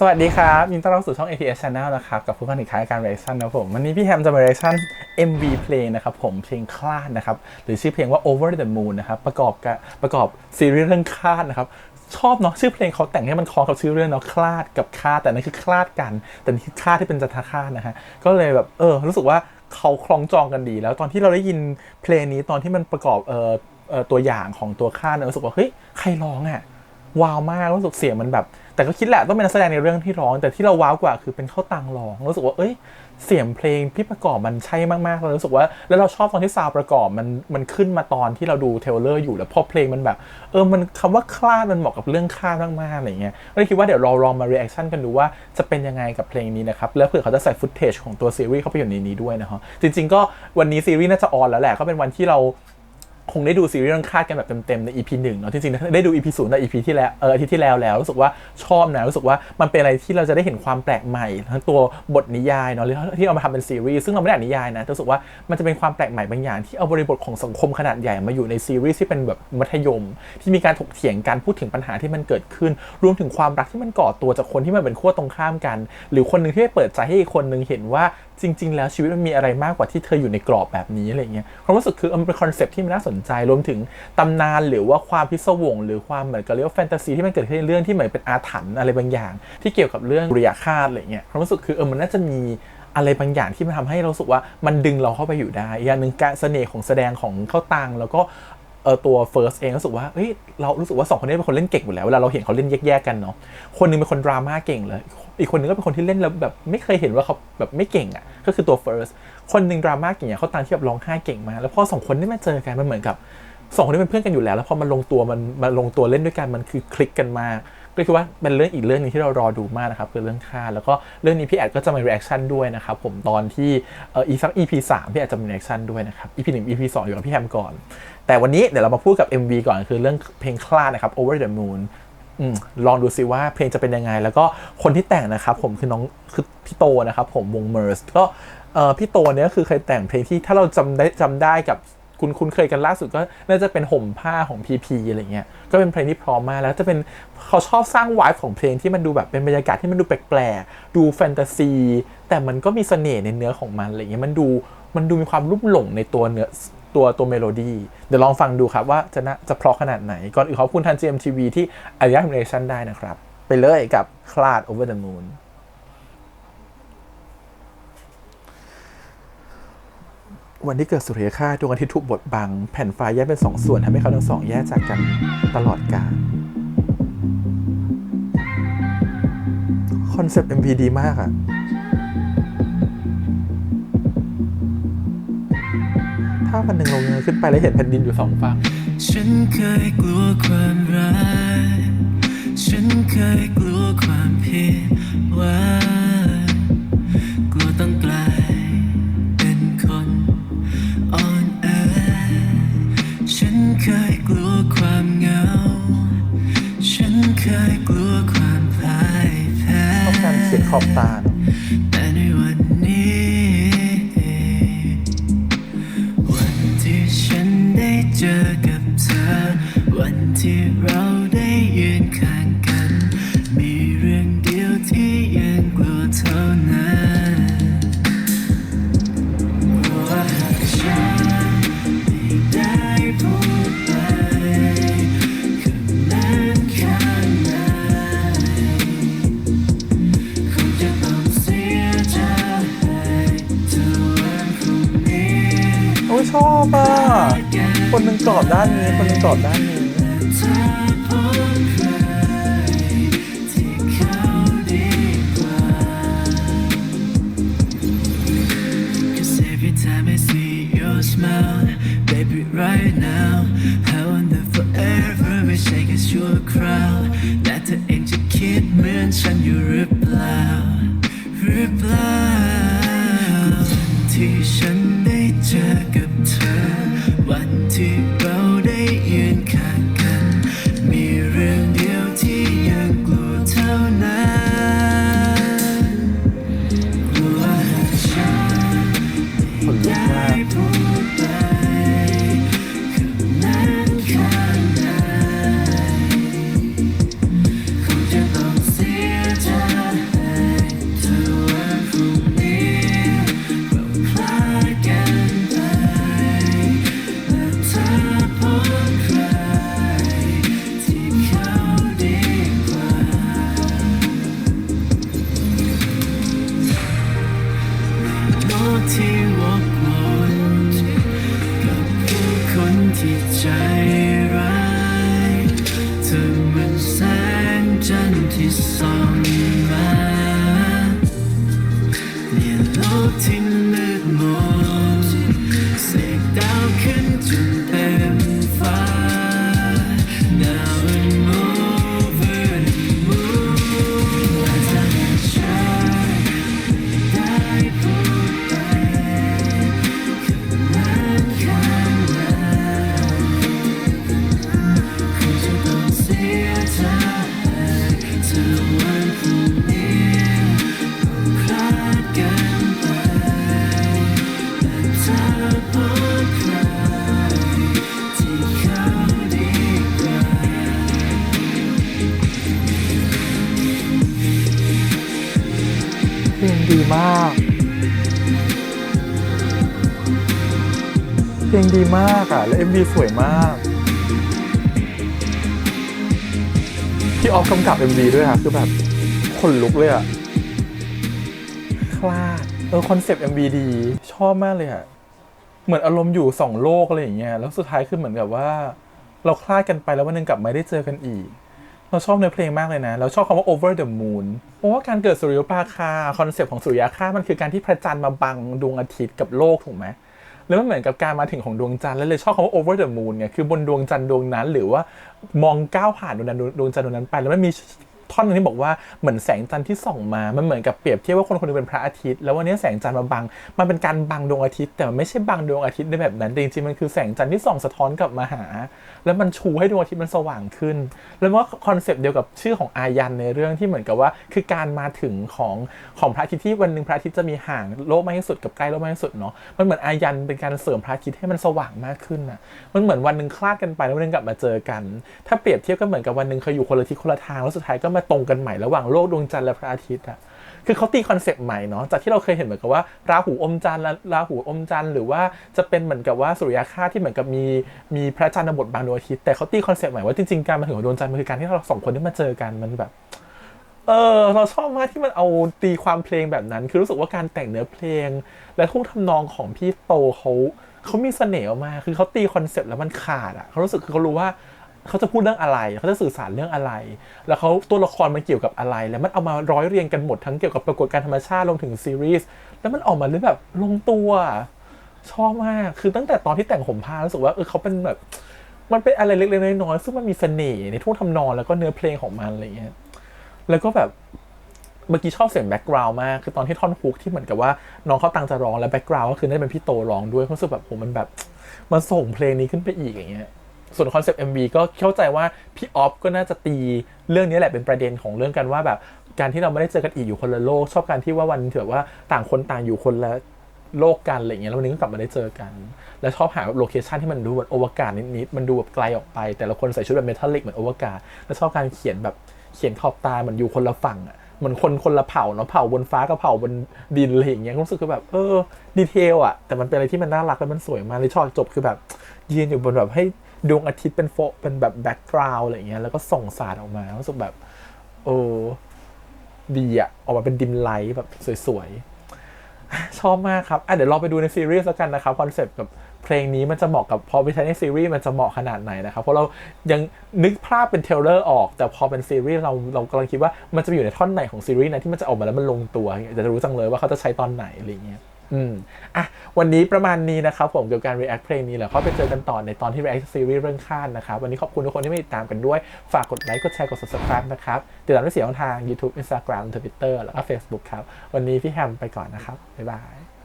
สวัสดีครับยินดีต้อนรับสู่ช่อง ATS Channel นะครับ กับผู้ผลิตขายการ reaction นะผม วันนี้พี่แฮมจะมา reaction MV เพลงนะครับ ผมเพลงคลาดนะครับ หรือชื่อเพลงว่า Over the Moon นะครับ ประกอบกับประกอบซีรีส์เรื่องคลาดนะครับ ชอบเนาะชื่อเพลงเขาแต่งให้มันคล้องกับชื่อเรื่องเนาะคลาดกับคลาดแต่นั่นคือคลาดกัน แต่นี่คือคลาดที่เป็นจันทคาตนะฮะก็เลยแบบเออรู้สึกว่าเขาคล้องจองกันดี แล้วตอนที่เราได้ยินเพลงนี้ตอนที่มันประกอบเอ่อเออตัวอย่างของตัวคลาดเนี่ยรู้สึกว่าเฮ้ยใครร้องอะ ว้าวมากรู้สึกเสียงมันแบบ แต่ก็คิดแหละต้องเป็นนักแสดงในเรื่องที่ร้อง แต่ที่เราว้าวกว่าคือเป็นเข้าตังร้องรู้สึกว่าเอ้ยเสียงเพลงที่ประกอบมันใช่มากๆเรารู้สึกว่าแล้วเราชอบตอนที่ซาวประกอบมันมันขึ้นมาตอนที่เราดูเทเลอร์อยู่แล้วพอเพลงมันแบบ เออมันคำว่าคลาดมันเหมาะกับเรื่องคลาดมากๆอะไรเงี้ยก็เลยคิดว่าเดี๋ยวเราลองมา reaction กันดูว่าจะเป็นยังไงกับเพลงนี้นะครับแล้วเผื่อเขาจะใส่ฟุตเทจของตัวซีรีส์เข้าไปอยู่ในนี้ด้วยนะฮะจริง ๆ ก็วันนี้ซีรีส์น่าจะออนแล้วแหละก็เป็นวันที่เรา คงได้ดูซีรีส์เรื่องคาดกันแบบเต็มๆใน EP หนึ่งเนาะจริงๆได้ดู EP ศูนย์ใน EP ที่แล้วเอออาทิตย์ที่แล้วแล้วรู้สึกว่าชอบนะรู้สึกว่ามันเป็นอะไรที่เราจะได้เห็นความแปลกใหม่ ทั้งตัวบทนิยายเนาะหรือที่เอามาทำเป็นซีรีส์ซึ่งเราไม่ได้อ่านนิยายนะรู้สึกว่ามันจะเป็นความแปลกใหม่บางอย่างที่เอาบริบทของสังคมขนาดใหญ่มาอยู่ในซีรีส์ที่เป็นแบบมัธยม ที่มีการถกเถียงกันพูดถึงปัญหาที่มันเกิดขึ้น รวมถึงความรักที่มันก่อตัวจากคนที่มันเป็นขั้วตรงข้ามกัน หรือคนหนึ่งที่เปิดใจให้อีกคนหนึ่งเห็นว่า จริง ๆ แล้วชีวิตมันมีอะไรมากกว่าที่เธออยู่ในกรอบแบบนี้อะไรเงี้ยความรู้สึกคือมันเป็นคอนเซปที่มันน่าสนใจรวมถึงตำนานหรือว่าความพิศวง หรือความเหมือนกับเรียกว่าแฟนตาซีที่มันเกิดขึ้นในเรื่องที่เหมือนเป็นอาถรรพ์อะไรบางอย่าง ที่เกี่ยวกับเรื่องบุริยาคาตอะไรเงี้ยความรู้สึกคือเออมันน่าจะมีอะไรบางอย่างที่มันทำให้เราสึกว่ามันดึงเราเข้าไปอยู่ได้อีกอย่างหนึ่งการเสน่ห์ของแสดงของเข้าตังแล้วก็ เออตัวเฟิร์สเองรู้สึกว่าเฮ้ยเรารู้สึกว่าสองคนนี้เป็นคนเล่นเก่งอยู่แล้วเวลาเราเห็นเขาเล่นแยกๆกันเนาะคนหนึงเป็นคนดราม่าเก่งเลย อีกคนนึงก็เป็นคนที่เล่นแล้วแบบไม่เคยเห็นว่าเขาแบบไม่เก่งอะก็คือตัวเฟิร์สคนหนึ่งดราม่าเก่งอย่างเขาตามที่แบบร้องไห้เก่งมาแล้วพอสองคนนี้มาเจอกันมันเหมือนกับสองคนนี้เป็นเพื่อนกันอยู่แล้ว แล้วพอมันลงตัวมันมาลงตัวเล่นด้วยกันมันคือคลิกกันมาก ก็คิดว่าเป็นเรื่องอีกเรื่องหนึงที่เรารอดูมากนะครับคือเรื่องค่า แล้วก็เรื่องนี้พี่แอดก็จะมา reaction ด้วยนะครับผมตอนที่เอ่ออีกสัก EP 3พี่แอดจะมี reaction ด้วยนะครับ EP 1 EP 2อยู่กับพี่แฮมก่อน แต่วันนี้เดี๋ยวเรามาพูดกับ MV ก่อนคือเรื่องเพลงคลาดนะครับ Over the Moon อืมลองดูซิว่าเพลงจะเป็นยังไง แล้วก็คนที่แต่งนะครับผมคือน้องคือพี่โตนะครับผมวง MERS ก็เอ่อพี่โตเนี่ยก็คือเคยแต่งเพลงที่ถ้าเราจำได้จำได้กับ คุณคุณเคยกันล่าสุดก็น่าจะเป็นห่มผ้าของ PP อะไรเงี้ยก็เป็นเพลงที่พร้อมมากแล้วจะเป็นเขาชอบสร้างวายของเพลงที่มันดูแบบเป็นบรรยากาศที่มันดูแปลกๆดูแฟนตาซี แต่มันก็มีเสน่ห์ในเนื้อของมันอะไรเงี้ยมันดูมันดูมีความลุ่มหลงในตัวเนื้อตัวตัวเมโลดี้เดี๋ยวลองฟังดูครับว่าจะน่าจะเพราะขนาดไหน ก่อนอื่นขอบคุณทาง GMTV ที่อนุญาตทำเรชั่นได้นะครับ ไปเลยกับคลาด Over the Moon วันที่เกิดสุริยคราดวงอาทิตย์ถูกบดบัง แผ่นฟ้าแยกเป็นสองส่วนทำให้เขาทั้งสองแยกจากกันตลอดกาลคอนเซปต์ MV ดีมากอะถ้าวันหนึ่งเราเงยขึ้นไปแล้วเห็นแผ่นดินอยู่สองฝั่งฉันเคยกลัวความรักฉันเคยกลัวความผิดหวัง เจอกับเธอ วันที่เราได้ยืนข้างกัน มีเรื่องเดียวที่ยังกลัวเท่านั้นว่าหากฉันไม่ได้พูดไปคืนนั้นข้างในคงจะต้องเสียใจเธอวันพรุ่งนี้ โอ้ยชอบอะ คนหนึ่งกรอบด้านนี้ คนหนึ่งกรอบด้านนี้ Sun. ลงดีมากอะ และ MV สวยมากพี่ออฟกำกับ MV ด้วยค่ะคือแบบขนลุกเลยอะ คลาด เออ คอนเซปต์ MV ดี ชอบมากเลยอะ เหมือนอารมณ์อยู่สองโลกอะไรอย่างเงี้ย แล้วสุดท้ายคือเหมือนกับว่า เราคลาดกันไปแล้ววันหนึงกลับไม่ได้เจอกันอีก เราชอบเนื้อเพลงมากเลยนะ เราชอบคำว่า over the moon เพราะว่าการเกิดสุริยุปราคา คอนเซปต์ของสุริยครามันคือการที่พระจันทร์มาบังดวงอาทิตย์กับโลกถูกไหม แล้วมันเหมือนกับการมาถึงของดวงจันทร์แล้วเลยชอบคำว่า over the moon เนี่ยคือบนดวงจันทร์ดวงนั้น หรือว่ามองก้าวผ่านดวงนั้นดวงจันทร์ดวงนั้นไปแล้วมันมี ท่อนนึงที่บอกว่าเหมือนแสงจันทร์ที่ส่องมา มันเหมือนกับเปรียบเทียบว่าคนคนหนึงเป็นพระอาทิตย์ แล้ววันนี้แสงจันทร์มาบัง มันเป็นการบังดวงอาทิตย์ แต่มันไม่ใช่บังดวงอาทิตย์ในแบบนั้นจริงๆ มันคือแสงจันทร์ที่ส่องสะท้อนกลับมาหา แล้วมันชูให้ดวงอาทิตย์มันสว่างขึ้น แล้วว่าคอนเซปต์เดียวกับชื่อของอายันในเรื่องที่เหมือนกับว่า คือการมาถึงของของพระอาทิตย์ที่วันหนึ่งพระอาทิตย์จะมีห่างโลกมากที่สุดกับใกล้โลกมากที่สุดเนาะ มันเหมือนอายันเป็นการเสริมพระอาทิตย์ให้มันสว่างมากขึ้นน่ะมันเหมือนวันหนึ่งคลาดกันไปแล้ววันนึงกลับมาเจอกัน ถ้าเปรียบเทียบก็เหมือนกับวันหนึ่งเคยอยู่คนละทิศคนละทางแล้วสุดท้ายก็มาตรงกันใหม่ระหว่างโลกดวงจันทร์และพระอาทิตย์อะคือเขาตีคอนเซปต์ใหม่เนาะจากที่เราเคยเห็นเหมือนกับว่าราหูอมจันทร์ราหูอมจันทร์หรือว่าจะเป็นเหมือนกับว่าสุริยคราที่เหมือนกับมีมีพระจันทร์บทบางดวงอาทิตย์แต่เขาตีคอนเซปต์ใหม่ว่าจริงๆการมาถึงของดวงจันทร์มันคือการที่เราสองคนได้มาเจอกันมันแบบเออเราชอบมากที่มันเอาตีความเพลงแบบนั้น คือรู้สึกว่าการแต่งเนื้อเพลง และท่วงทำนองของพี่โตเขาเขามีเสน่ห์มากคือเขาตีคอนเซปต์แล้วมันขาดอะเขารู้สึกคือเขารู้ว่า เขาจะพูดเรื่องอะไร เขาจะสื่อสารเรื่องอะไร แล้วเขาตัวละครมันเกี่ยวกับอะไร แล้วมันเอามาร้อยเรียงกันหมดทั้งเกี่ยวกับปรากฏการธรรมชาติลงถึงซีรีส์แล้วมันออกมาได้แบบลงตัวชอบมาก คือตั้งแต่ตอนที่แต่งห่มผ้ารู้สึกว่าเออเขาเป็นแบบมันเป็นอะไรเล็กๆน้อยๆซึ่งมันมีเสน่ห์ในท่วงทำนองแล้วก็เนื้อเพลงของมันอะไรเงี้ยแล้วก็แบบเมื่อกี้ชอบเสียงแบ็กกราวด์มาก คือตอนที่ท่อนฮุกที่เหมือนกับว่าน้องเขาตังจะร้องแล้วแบ็กกราวด์ก็คือน่าจะเป็นพี่โตร้องด้วยรู้สึกแบบโหมันแบบ มันส่งเพลงนี้ขึ้นไปอีกอย่างเงี้ย ส่วนคอนเซปต์ MV ก็เข้าใจว่าพี่ออฟก็น่าจะตีเรื่องนี้แหละเป็นประเด็นของเรื่องกันว่าแบบการที่เราไม่ได้เจอกันอีกอยู่คนละโลก ชอบการที่ว่าวันเถอว่าต่างคนต่างอยู่คนละโลกกันอะไรเงี้ยแล้ววันนี้ก็กลับมาได้เจอกัน แล้วชอบหาแบบโลเคชันที่มันดูแบบโอวกาศนิดๆมันดูแบบไกลออกไป แต่ละคนใส่ชุดแบบเมทัลลิกเหมือนโอวกาศแล้วชอบการเขียนแบบเขียนขอบตาเหมือนอยู่คนละฝั่งอะเหมือนคนคนละเผ่าเนาะเผ่าบนฟ้ากับเผ่าบนดินอะไรอย่างเงี้ยรู้สึกคือแบบเออดีเทลอะแต่มันเป็นอะไรที่มันน่ารักและมันสวยมากเลยชอบจบคือแบบยืนอยู่บนแบบให้ ดวงอาทิตย์เป็นโฟเป็นแบบแบ็กกราวด์อะไรเงี้ยแล้วก็ส่องสาดออกมารู้สึกแบบเออดีอะออกมาเป็นดิมไลท์แบบสวยๆ ชอบมากครับอะเดี๋ยวเราไปดูในซีรีส์แล้วกันนะครับคอนเซปต์กับเพลงนี้มันจะเหมาะกับพอไปใช้ในซีรีส์มันจะเหมาะขนาดไหนนะครับ เพราะเรายังนึกภาพเป็นเทเลอร์ออก แต่พอเป็นซีรีส์เราเรากำลังคิดว่ามันจะอยู่ในท่อนไหนของซีรีส์นะที่มันจะออกมาแล้วมันลงตัวอยากจะรู้จังเลยว่าเขาจะใช้ตอนไหนอะไรเงี้ย อืมอะวันนี้ประมาณนี้นะครับผมเกี่ยวกับการ react เพลงนี้แหละเขาไปเจอกันต่อในตอนที่ react ซีรีส์เรื่องข้านนะครับวันนี้ขอบคุณทุกคนที่มาติดตามกันด้วย ฝากกดไลค์กดแชร์กด subscribe นะครับติดตามได้เสียงทาง YouTube Instagram Twitter แล้วก็ Facebook ครับ วันนี้พี่แฮมไปก่อนนะครับบ๊ายบาย